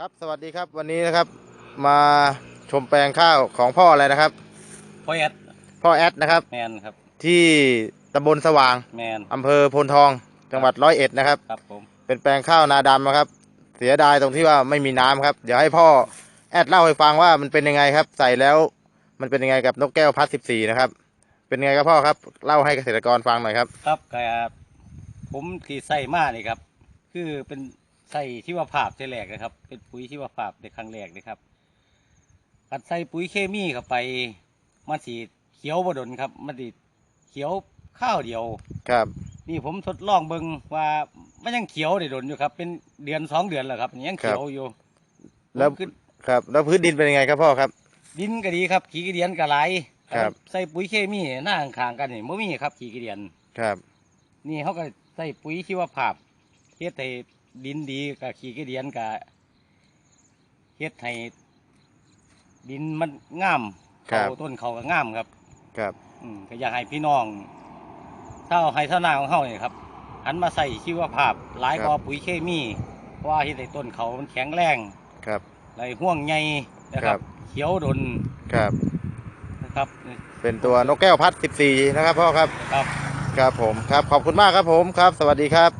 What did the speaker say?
ครับสวัสดีครับวันนี้นะครับมาชมแปลงข้าวของพ่ออะไรนะครับ พ่อแอดพ่อแอดนะครับแมนครับ ที่ตำบลสว่างแมนอำเภอโพนทองจังหวัดร้อยเอ็ดนะครับ ครับผมเป็นแปลงข้าวนาดำนะครับ เสียดายตรงที่ว่าไม่มีน้ำครับ เดี๋ยวให้พ่อแอดเล่าให้ฟังว่ามันเป็นยังไงครับ ใส่แล้วมันเป็นยังไงกับนกแก้วพัดสิบสี่นะครับ เป็นยังไงครับพ่อครับเล่าให้เกษตรกรฟังหน่อยครับ ครับก็ผมที่ใส่มานี่ครับ คือเป็น ใส่ชีวภาพแต่แรกนะครับ เป็นปุ๋ยชีวภาพในครั้งแรกนะครับการใส่ปุ๋ยเคมีเข้าไปมันสีเขียวบดนครับ มันสีเขียวข้าวเดียวครับ นี่ผมทดลองเบิ่งว่ามันยังเขียวได้ดนอยู่ครับ เป็นเดือนสองเดือนแล้วครับยังเขียวอยู่แล้วผมขึ้นครับ แล้วพื้นดินเป็นยังไงครับพ่อครับ ดินก็ดีครับ ขี้กระเดียนก็ไหลายครับ ใส่ปุ๋ยเคมีหน้าข้างๆกันนี่ไม่มีครับ ขี้กระเดียนครับ นี่เขาก็ใส่ปุ๋ยชีวภาพเฮ็ดให้ ดินดีกับขี้กระเดียนกับเฮ็ดให้ดินมันงามครับ เขาต้นเขาก็งามครับ ครับ อืมก็อยากให้พี่น้องเท่าให้เท่านาของเขาเนี่ยครับหันมาใส่ชีวภาพหลายกว่าปุ๋ยเคมีเพราะว่าเฮ็ดให้ต้นเขามันแข็งแรงครับไรห่วงใยนะคครัรับ บ เขียวดนครับ นะครับเป็นตัวนกแก้วพัดสิบสี่นะครับพ่อครับ ครับ ครับผม ครับ ขอบคุณมากครับผม ครับ สวัสดีครับ